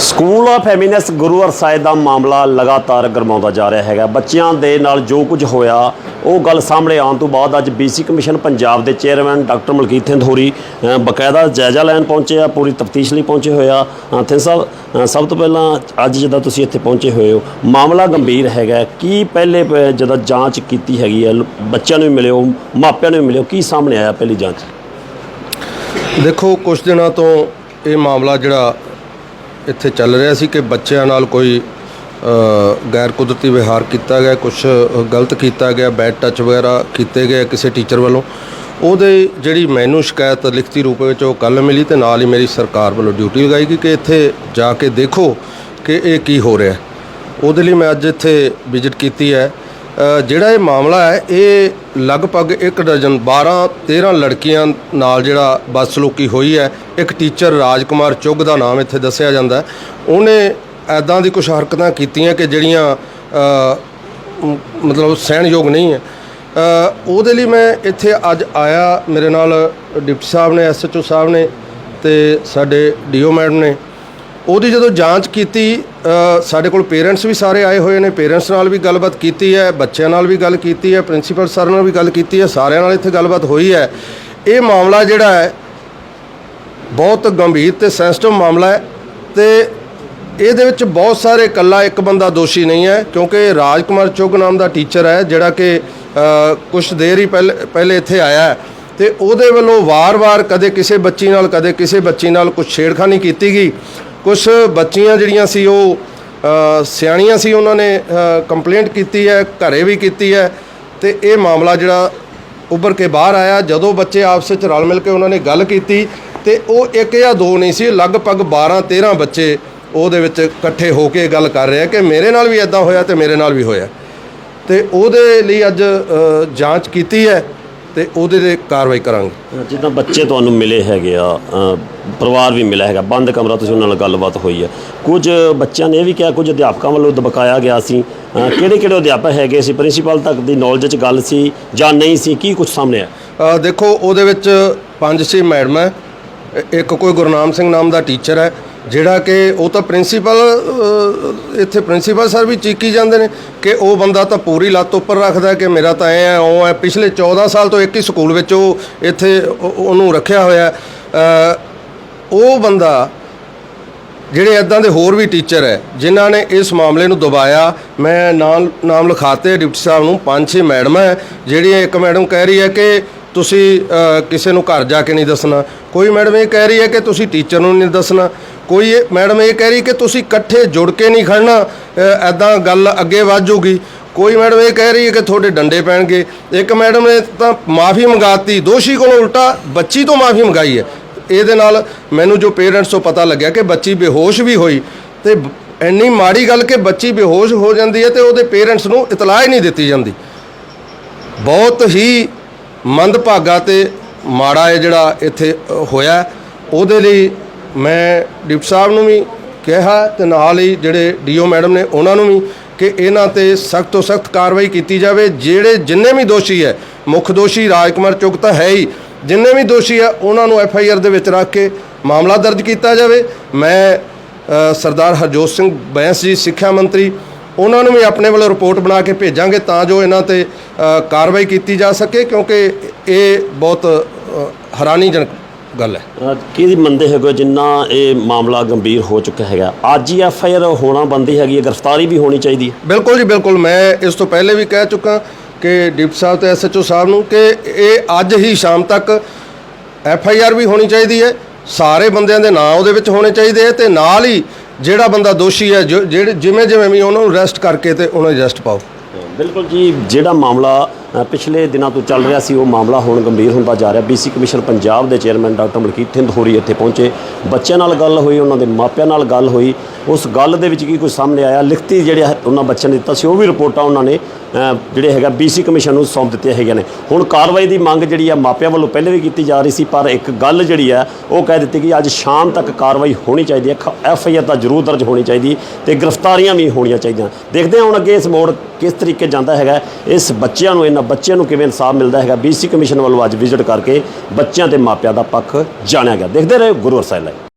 School of ਫੈਮਿਨਸ ਗੁਰੂ ਅਰਸਾਏ ਦਾ ਮਾਮਲਾ ਲਗਾਤਾਰ ਗਰਮਾਉਂਦਾ ਜਾ ਰਿਹਾ ਹੈਗਾ। ਬੱਚਿਆਂ ਦੇ ਨਾਲ ਜੋ ਕੁਝ ਹੋਇਆ ਉਹ ਗੱਲ ਸਾਹਮਣੇ ਆਉਣ ਤੋਂ ਬਾਅਦ ਅੱਜ ਬੀਸੀ ਕਮਿਸ਼ਨ ਪੰਜਾਬ ਦੇ ਚੇਅਰਮੈਨ ਡਾਕਟਰ ਮਲਕੀਤ ਥਿੰਦ ਹੋਰੀ ਅ, ਬਕਾਇਦਾ ਜਾਇਜ਼ਾ ਲੈਣ ਪਹੁੰਚੇ ਆ ਪੂਰੀ ਤਫਤੀਸ਼ ਲਈ ਪਹੁੰਚੇ ਹੋਏ ਆ। ਥਿੰ ਸਾਹਿਬ ਸਭ ਤੋਂ ਪਹਿਲਾਂ ਅੱਜ ਜਦੋਂ ਤੁਸੀਂ ਇੱਥੇ ਪਹੁੰਚੇ ਹੋਏ ਹੋ ਮਾਮਲਾ ਗੰਭੀਰ ਹੈਗਾ ਕੀ ਪਹਿਲੇ ਪ- ਜਦੋਂ ਜਾਂਚ ਕੀਤੀ ਹੈਗੀ ਹੈ ਬੱਚਿਆਂ ਨੂੰ ਵੀ ਮਿਲਿਓ ਮਾਪਿਆਂ ਨੂੰ ਵੀ ਮਿਲਿਓ ਕੀ ਸਾਹਮਣੇ ਆਇਆ ਪਹਿਲੀ ਜਾਂਚ? ਦੇਖੋ ਕੁਝ ਦਿਨਾਂ ਤੋਂ ਇਹ ਮਾਮਲਾ ਜਿਹੜਾ ਇੱਥੇ ਚੱਲ ਰਿਹਾ ਸੀ ਕਿ ਬੱਚਿਆਂ ਨਾਲ ਕੋਈ ਗੈਰ ਕੁਦਰਤੀ ਵਿਹਾਰ ਕੀਤਾ ਗਿਆ ਕੁਝ ਗਲਤ ਕੀਤਾ ਗਿਆ ਬੈਡ ਟੱਚ ਵਗੈਰਾ ਕੀਤੇ ਗਏ ਕਿਸੇ ਟੀਚਰ ਵੱਲੋਂ। ਉਹਦੇ ਜਿਹੜੀ ਮੈਨੂੰ ਸ਼ਿਕਾਇਤ ਲਿਖਤੀ ਰੂਪ ਵਿੱਚ ਉਹ ਕੱਲ ਮਿਲੀ ਤੇ ਨਾਲ ਹੀ ਮੇਰੀ ਸਰਕਾਰ ਵੱਲੋਂ ਡਿਊਟੀ ਲਗਾਈ ਗਈ ਕਿ ਇੱਥੇ ਜਾ ਕੇ ਦੇਖੋ ਕਿ ਇਹ ਕੀ ਹੋ ਰਿਹਾ। ਉਹਦੇ ਲਈ ਮੈਂ ਅੱਜ ਇੱਥੇ ਵਿਜ਼ਿਟ ਕੀਤੀ ਹੈ। ਜਿਹੜਾ ਇਹ ਮਾਮਲਾ ਹੈ, ਇਹ ਲਗਭਗ ਇੱਕ ਡਜ਼ਨ 12 13 ਲੜਕੀਆਂ ਨਾਲ ਜਿਹੜਾ ਬਦਸਲੂਕੀ ਹੋਈ ਹੈ। ਇੱਕ ਟੀਚਰ ਰਾਜਕੁਮਾਰ ਚੁੱਗ ਦਾ ਨਾਮ ਇੱਥੇ ਦੱਸਿਆ ਜਾਂਦਾ ਉਹਨੇ ਐਦਾਂ ਦੀ ਕੁਝ ਹਰਕਤਾਂ ਕੀਤੀਆਂ ਕਿ ਜਿਹੜੀਆਂ ਮਤਲਬ ਸਹਿਣਯੋਗ ਨਹੀਂ ਹੈ। ਉਹਦੇ ਲਈ ਮੈਂ ਇੱਥੇ ਅੱਜ ਆਇਆ। ਮੇਰੇ ਨਾਲ ਡਿਪਟੀ ਸਾਹਿਬ ਨੇ ਐਸਐਚਓ ਸਾਹਿਬ ਨੇ ਤੇ ਸਾਡੇ ਡੀਓ ਮੈਡਮ ਨੇ। ਉਹਦੀ ਜਦੋਂ ਜਾਂਚ ਕੀਤੀ ਸਾਡੇ ਕੋਲ ਪੇਰੈਂਟਸ ਵੀ ਸਾਰੇ ਆਏ ਹੋਏ ਨੇ ਪੇਰੈਂਟਸ ਨਾਲ ਵੀ ਗੱਲਬਾਤ ਕੀਤੀ ਹੈ, ਬੱਚਿਆਂ ਨਾਲ ਵੀ ਗੱਲ ਕੀਤੀ ਹੈ ਪ੍ਰਿੰਸੀਪਲ ਸਰ ਨਾਲ ਵੀ ਗੱਲ ਕੀਤੀ ਹੈ, ਸਾਰਿਆਂ ਨਾਲ ਇੱਥੇ ਗੱਲਬਾਤ ਹੋਈ ਹੈ। ਇਹ ਮਾਮਲਾ ਜਿਹੜਾ ਹੈ, ਬਹੁਤ ਗੰਭੀਰ ਤੇ ਸੈਂਸਿਟਿਵ ਮਾਮਲਾ ਹੈ ਤੇ ਇਹਦੇ ਵਿੱਚ ਬਹੁਤ ਸਾਰੇ ਇਕੱਲਾ ਇੱਕ ਬੰਦਾ ਦੋਸ਼ੀ ਨਹੀਂ ਹੈ, ਕਿਉਂਕਿ ਰਾਜਕੁਮਾਰ ਚੁੱਗ ਨਾਮ ਦਾ ਟੀਚਰ ਹੈ, ਜਿਹੜਾ ਕਿ ਕੁਝ ਦੇਰ ਹੀ ਪਹਿਲੇ ਪਹਿਲੇ ਇੱਥੇ ਆਇਆ ਹੈ। ਤੇ ਉਹਦੇ ਵੱਲੋਂ ਵਾਰ-ਵਾਰ ਕਦੇ ਕਿਸੇ ਬੱਚੀ ਨਾਲ, ਕਦੇ ਕਿਸੇ ਬੱਚੀ ਨਾਲ ਕੁਝ ਛੇੜਖਾਨੀ ਕੀਤੀ ਗਈ। ਕੁਝ ਬੱਚੀਆਂ ਜਿਹੜੀਆਂ ਸੀ ਉਹ ਸਿਆਣੀਆਂ ਸੀ, ਉਹਨਾਂ ਨੇ ਕੰਪਲੇਂਟ ਕੀਤੀ ਹੈ, ਘਰੇ ਵੀ ਕੀਤੀ ਹੈ ਤੇ ਇਹ ਮਾਮਲਾ ਜਿਹੜਾ ਉੱਭਰ ਕੇ ਬਾਹਰ ਆਇਆ। ਜਦੋਂ ਬੱਚੇ ਆਪਸ ਵਿੱਚ ਰਲ ਮਿਲ ਕੇ ਉਹਨਾਂ ਨੇ ਗੱਲ ਕੀਤੀ ਤੇ ਉਹ ਇੱਕ ਜਾਂ ਦੋ ਨਹੀਂ ਸੀ, ਲਗਭਗ 12 13 ਬੱਚੇ ਉਹਦੇ ਵਿੱਚ ਇਕੱਠੇ ਹੋ ਕੇ ਗੱਲ ਕਰ ਰਹੇ ਆ ਕਿ ਮੇਰੇ ਨਾਲ ਵੀ ਇਦਾਂ ਹੋਇਆ ਤੇ ਮੇਰੇ ਨਾਲ ਵੀ ਹੋਇਆ। ਤੇ ਉਹਦੇ ਲਈ ਅੱਜ ਜਾਂਚ ਕੀਤੀ ਹੈ। ਤੇ ਉਹਦੇ ਤੇ ਕਾਰਵਾਈ ਕਰਾਂਗੇ। ਜਿੱਦਾਂ ਬੱਚੇ ਤੁਹਾਨੂੰ ਮਿਲੇ ਹੈਗੇ ਆ ਅ, ਪਰਿਵਾਰ ਵੀ ਮਿਲਿਆ ਹੈਗਾ ਬੰਦ ਕਮਰਾ ਤੁਸੀਂ ਉਹਨਾਂ ਨਾਲ ਗੱਲਬਾਤ ਹੋਈ ਹੈ ਕੁਝ ਬੱਚਿਆਂ ਨੇ ਇਹ ਵੀ ਕਿਹਾ ਕੁਝ ਅਧਿਆਪਕਾਂ ਵੱਲੋਂ ਦਬਕਾਇਆ ਗਿਆ ਸੀ। ਕਿਹੜੇ ਕਿਹੜੇ ਅਧਿਆਪਕ ਹੈਗੇ ਸੀ? ਪ੍ਰਿੰਸੀਪਲ ਤੱਕ ਦੀ ਨੌਲੇਜ 'ਚ ਗੱਲ ਸੀ ਜਾਂ ਨਹੀਂ ਸੀ? ਕੀ ਕੁਝ ਸਾਹਮਣੇ ਆ ਅ, ਦੇਖੋ ਉਹਦੇ ਵਿੱਚ ਪੰਜ ਛੇ ਮੈਡਮ ਹੈ। ਇ- ਇੱਕ ਕੋਈ ਗੁਰਨਾਮ ਸਿੰਘ ਨਾਮ ਦਾ ਟੀਚਰ ਹੈ। ਜਿਹੜਾ ਕਿ ਉਹ ਤਾਂ ਪ੍ਰਿੰਸੀਪਲ ਇੱਥੇ ਪ੍ਰਿੰਸੀਪਲ ਸਰ ਵੀ ਚੀਕੀ ਜਾਂਦੇ ਨੇ ਕਿ ਉਹ ਬੰਦਾ ਤਾਂ ਪੂਰੀ ਲੱਤ ਉੱਪਰ ਰੱਖਦਾ ਕਿ ਮੇਰਾ ਤਾਂ ਐ ਆ, ਉਹ ਐ ਪਿਛਲੇ 14 ਸਾਲ ਤੋਂ ਇੱਕ ਹੀ ਸਕੂਲ ਵਿੱਚ ਉਹ ਇੱਥੇ ਉਹਨੂੰ ਰੱਖਿਆ ਹੋਇਆ। ਉਹ ਬੰਦਾ ਜਿਹੜੇ ਇਦਾਂ ਦੇ ਹੋਰ ਵੀ ਟੀਚਰ ਹੈ, ਜਿਨ੍ਹਾਂ ਨੇ ਇਸ ਮਾਮਲੇ ਨੂੰ ਦਬਾਇਆ, ਮੈਂ ਨਾਮ ਨਾਮ ਲਿਖਾਤੇ ਡਿਪਟੀ ਸਾਹਿਬ ਨੂੰ, ਪੰਜ ਛੇ ਮੈਡਮਾਂ ਜਿਹੜੀਆਂ ਇੱਕ ਮੈਡਮ ਕਹਿ ਰਹੀ ਹੈ ਕਿ ਤੁਸੀਂ ਕਿਸੇ ਨੂੰ ਘਰ ਜਾ ਕੇ ਨਹੀਂ ਦੱਸਣਾ। ਕੋਈ ਮੈਡਮ ਇਹ ਕਹਿ ਰਹੀ ਹੈ ਕਿ ਤੁਸੀਂ ਟੀਚਰ ਨੂੰ ਨਹੀਂ ਦੱਸਣਾ। ਕੋਈ ਇਹ, ਮੈਡਮ ਇਹ ਕਹਿ ਰਹੀ ਕਿ ਤੁਸੀਂ ਇਕੱਠੇ ਜੁੜ ਕੇ ਨਹੀਂ ਖੜਨਾ। ਐਦਾਂ ਗੱਲ ਅੱਗੇ ਵੱਧ ਜੂਗੀ ਕੋਈ ਮੈਡਮ ਇਹ ਕਹਿ ਰਹੀ ਹੈ ਕਿ ਤੁਹਾਡੇ ਡੰਡੇ ਪੈਣਗੇ। ਇੱਕ ਮੈਡਮ ਨੇ ਤਾਂ ਮਾਫੀ ਮੰਗਾਤੀ। ਦੋਸ਼ੀ ਕੋਲੋਂ ਉਲਟਾ ਬੱਚੀ ਤੋਂ ਮਾਫੀ ਮੰਗਾਈ ਹੈ। ਇਹਦੇ ਨਾਲ ਮੈਨੂੰ ਜੋ ਪੇਰੈਂਟਸ ਤੋਂ ਪਤਾ ਲੱਗਿਆ ਕਿ ਬੱਚੀ ਬੇਹੋਸ਼ ਵੀ ਹੋਈ ਤੇ ਇੰਨੀ ਮਾੜੀ ਗੱਲ ਕਿ ਬੱਚੀ ਬੇਹੋਸ਼ ਹੋ ਜਾਂਦੀ ਹੈ ਤੇ ਉਹਦੇ ਪੇਰੈਂਟਸ ਨੂੰ ਇਤਲਾਹ ਹੀ ਨਹੀਂ ਦਿੱਤੀ ਜਾਂਦੀ। ਬਹੁਤ ਹੀ ਮੰਦਭਾਗਾ ਤੇ ਮਾੜਾ ਹੈ ਜਿਹੜਾ ਇੱਥੇ ਹੋਇਆ ਉਹਦੇ ਲਈ ਮੈਂ ਡਿਪਟੀ ਸਾਹਿਬ ਨੂੰ ਵੀ ਕਿਹਾ ਤੇ ਨਾਲ ਹੀ ਜਿਹੜੇ ਡੀਓ ਮੈਡਮ ਨੇ ਉਹਨਾਂ ਨੂੰ ਵੀ ਕਿ ਇਹਨਾਂ ਤੇ ਸਖਤ ਤੋਂ ਸਖਤ ਕਾਰਵਾਈ ਕੀਤੀ ਜਾਵੇ। ਜਿਹੜੇ ਜਿੰਨੇ ਵੀ ਦੋਸ਼ੀ ਹੈ, ਮੁੱਖ ਦੋਸ਼ੀ ਰਾਜਕੁਮਾਰ ਚੁੱਕ ਤਾਂ ਹੈ ਹੀ, ਜਿੰਨੇ ਵੀ ਦੋਸ਼ੀ ਹੈ, ਉਹਨਾਂ ਨੂੰ ਐਫ ਆਈ ਆਰ ਦੇ ਵਿੱਚ ਰੱਖ ਕੇ ਮਾਮਲਾ ਦਰਜ ਕੀਤਾ ਜਾਵੇ। ਮੈਂ ਸਰਦਾਰ ਹਰਜੋਤ ਸਿੰਘ ਬੈਂਸ ਜੀ, ਸਿੱਖਿਆ ਮੰਤਰੀ ਉਹਨਾਂ ਨੂੰ ਵੀ ਆਪਣੇ ਵੱਲੋਂ ਰਿਪੋਰਟ ਬਣਾ ਕੇ ਭੇਜਾਂਗੇ ਤਾਂ ਜੋ ਇਹਨਾਂ ਤੇ ਕਾਰਵਾਈ ਕੀਤੀ ਜਾ ਸਕੇ ਕਿਉਂਕਿ ਇਹ ਬਹੁਤ ਹੈਰਾਨੀਜਨਕ ਗੱਲ ਹੈ। ਕਿਹਦੀ ਮੰਨਦੇ ਹੈਗੇ ਜਿੰਨਾ ਇਹ ਮਾਮਲਾ ਗੰਭੀਰ ਹੋ ਚੁੱਕਾ ਹੈਗਾ? ਅੱਜ ਹੀ ਐਫ ਆਈ ਆਰ ਹੋਣਾ ਬੰਦੀ ਹੈਗੀ ਹੈ ਗ੍ਰਿਫਤਾਰੀ ਵੀ ਹੋਣੀ ਚਾਹੀਦੀ ਹੈ। ਬਿਲਕੁਲ ਜੀ ਬਿਲਕੁਲ। ਮੈਂ ਇਸ ਤੋਂ ਪਹਿਲੇ ਵੀ ਕਹਿ ਚੁੱਕਾ ਕਿ ਡਿਪਟੀ ਸਾਹਿਬ ਤੇ ਐਸਐਚਓ ਸਾਹਿਬ ਨੂੰ ਕਿ ਇਹ ਅੱਜ ਹੀ ਸ਼ਾਮ ਤੱਕ ਐਫ ਆਈ ਆਰ ਵੀ ਹੋਣੀ ਚਾਹੀਦੀ ਹੈ। ਸਾਰੇ ਬੰਦਿਆਂ ਦੇ ਨਾਂ ਉਹਦੇ ਵਿੱਚ ਹੋਣੇ ਚਾਹੀਦੇ ਹੈ ਤੇ ਨਾਲ ਹੀ ਜਿਹੜਾ ਬੰਦਾ ਦੋਸ਼ੀ ਹੈ ਜਿਹੜੇ ਜਿਵੇਂ ਜਿਵੇਂ ਵੀ ਉਹਨਾਂ ਨੂੰ ਅਰੈਸਟ ਕਰਕੇ ਤੇ ਉਹਨਾਂ ਨੂੰ ਅਰੈਸਟ ਪਾਓ। ਬਿਲਕੁਲ ਜੀ, ਜਿਹੜਾ ਮਾਮਲਾ ਪਿਛਲੇ ਦਿਨਾਂ ਤੋਂ ਚੱਲ ਰਿਹਾ ਸੀ ਉਹ ਮਾਮਲਾ ਹੁਣ ਗੰਭੀਰ ਹੁੰਦਾ ਜਾ ਰਿਹਾ। ਬੀਸੀ ਕਮਿਸ਼ਨ ਪੰਜਾਬ ਦੇ ਚੇਅਰਮੈਨ ਡਾਕਟਰ ਮਲਕੀਤ ਥਿੰਦ ਹੋਰੀ ਇੱਥੇ ਪਹੁੰਚੇ। ਬੱਚਿਆਂ ਨਾਲ ਗੱਲ ਹੋਈ, ਉਹਨਾਂ ਦੇ ਮਾਪਿਆਂ ਨਾਲ ਗੱਲ ਹੋਈ। ਉਸ ਗੱਲ ਦੇ ਵਿੱਚ ਕੀ ਕੁਝ ਸਾਹਮਣੇ ਆਇਆ? ਲਿਖਤੀ ਜਿਹੜੇ ਉਹਨਾਂ ਬੱਚਿਆਂ ਨੇ ਦਿੱਤਾ ਸੀ, ਉਹ ਵੀ ਰਿਪੋਰਟਾਂ ਉਹਨਾਂ ਨੇ ਜਿਹੜੇ ਹੈਗਾ ਬੀਸੀ ਕਮਿਸ਼ਨ ਨੂੰ ਸੌਂਪ ਦਿੱਤੀਆਂ ਹੈਗੀਆਂ ਨੇ। ਹੁਣ ਕਾਰਵਾਈ ਦੀ ਮੰਗ ਜਿਹੜੀ ਆ ਮਾਪਿਆਂ ਵੱਲੋਂ ਪਹਿਲੇ ਵੀ ਕੀਤੀ ਜਾ ਰਹੀ ਸੀ, ਪਰ ਇੱਕ ਗੱਲ ਜਿਹੜੀ ਆ, ਉਹ ਕਹਿ ਦਿੱਤੀ ਕਿ ਅੱਜ ਸ਼ਾਮ ਤੱਕ ਕਾਰਵਾਈ ਹੋਣੀ ਚਾਹੀਦੀ ਹੈ। ਐਫ ਆਈ ਆਰ ਤਾਂ ਜ਼ਰੂਰ ਦਰਜ ਹੋਣੀ ਚਾਹੀਦੀ ਤੇ ਗ੍ਰਿਫਤਾਰੀਆਂ ਵੀ ਹੋਣੀਆਂ ਚਾਹੀਦੀਆਂ। ਦੇਖਦੇ ਹਾਂ ਹੁਣ ਅੱਗੇ ਇਸ ਮੋੜ ਕਿਸ ਤਰੀਕੇ ਜਾਂਦਾ ਹੈਗਾ। ਇਸ ਬੱਚਿਆਂ ਨੂੰ ਇਹਨਾਂ ਬੱਚਿਆਂ ਨੂੰ ਕਿਵੇਂ ਇਨਸਾਫ ਮਿਲਦਾ ਹੈਗਾ ਬੀਸੀ ਕਮਿਸ਼ਨ ਵੱਲੋਂ ਅੱਜ ਵਿਜ਼ਿਟ ਕਰਕੇ ਬੱਚਿਆਂ ਤੇ ਮਾਪਿਆਂ ਦਾ ਪੱਖ ਜਾਣਿਆ ਗਿਆ। ਦੇਖਦੇ ਰਹੋ ਗੁਰੂ ਅਰਸਾਈ ਲਾਈਵ।